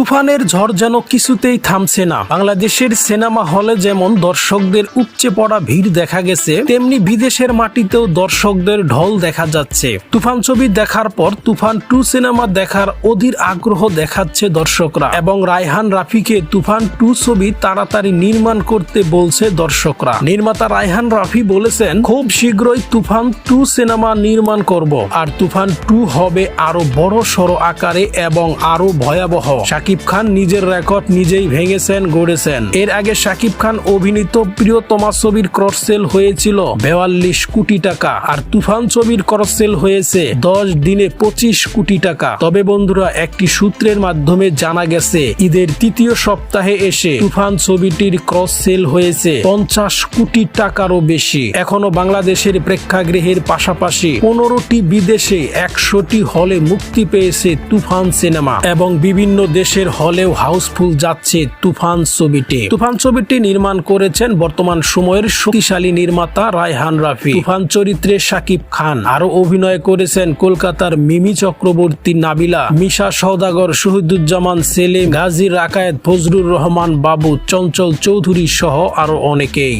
তুফানের ঝড় যেন কিছুতেই থামছে না। বাংলাদেশের সিনেমা হলে যেমন দর্শকদের উপচে পড়া ভিড় দেখা গেছে, তেমনি বিদেশের মাটিতেও দর্শকদের ঢল দেখা যাচ্ছে। তুফান ছবি দেখার পর তুফান টু সিনেমা দেখার অধীর আগ্রহ দেখাচ্ছে দর্শকরা এবং রায়হান রাফিকে তুফান টু ছবি তাড়াতাড়ি নির্মাণ করতে বলছে দর্শকরা। নির্মাতা রায়হান রাফি বলেছেন, খুব শীঘ্রই তুফান টু সিনেমা নির্মাণ করব। আর তুফান টু হবে আরও বড় সড় আকারে এবং আরও ভয়াবহ। খান নিজের রেকর্ড নিজেই ভেঙেছেন, গড়েছেন। এর আগে শাকিব খান অভিনীত প্রিয়তমা ছবির ক্রস সেল হয়েছিল বেয়াল্লিশ কোটি টাকা আর তুফান ছবির ক্রস সেল হয়েছে দশ দিনে পঁচিশ কোটি টাকা। তবে বন্ধুরা, একটি সূত্রের মাধ্যমে জানা গেছে, ঈদের তৃতীয় সপ্তাহে এসে তুফান ছবিটির ক্রস সেল হয়েছে পঞ্চাশ কোটি টাকারও বেশি। এখনও বাংলাদেশের প্রেক্ষাগৃহের পাশাপাশি পনেরোটি বিদেশে একশোটি হলে মুক্তি পেয়েছে তুফান সিনেমা। এবং বিভিন্ন দেশের হলেও হাউসফুল যাচ্ছে তুফান ছবিটি। তুফান ছবিটি নির্মাণ করেছেন বর্তমান সময়ের শক্তিশালী নির্মাতা রায়হান রাফি। তুফান চরিত্রে শাকিব খান। আরও অভিনয় করেছেন কলকাতার মিমি চক্রবর্তী নাবিলা, মিশা সওদাগর, শহীদুজ্জামান সেলিম, গাজী রাকায়েত, ফজলুর রহমান বাবু, চঞ্চল চৌধুরী সহ আরও অনেকেই।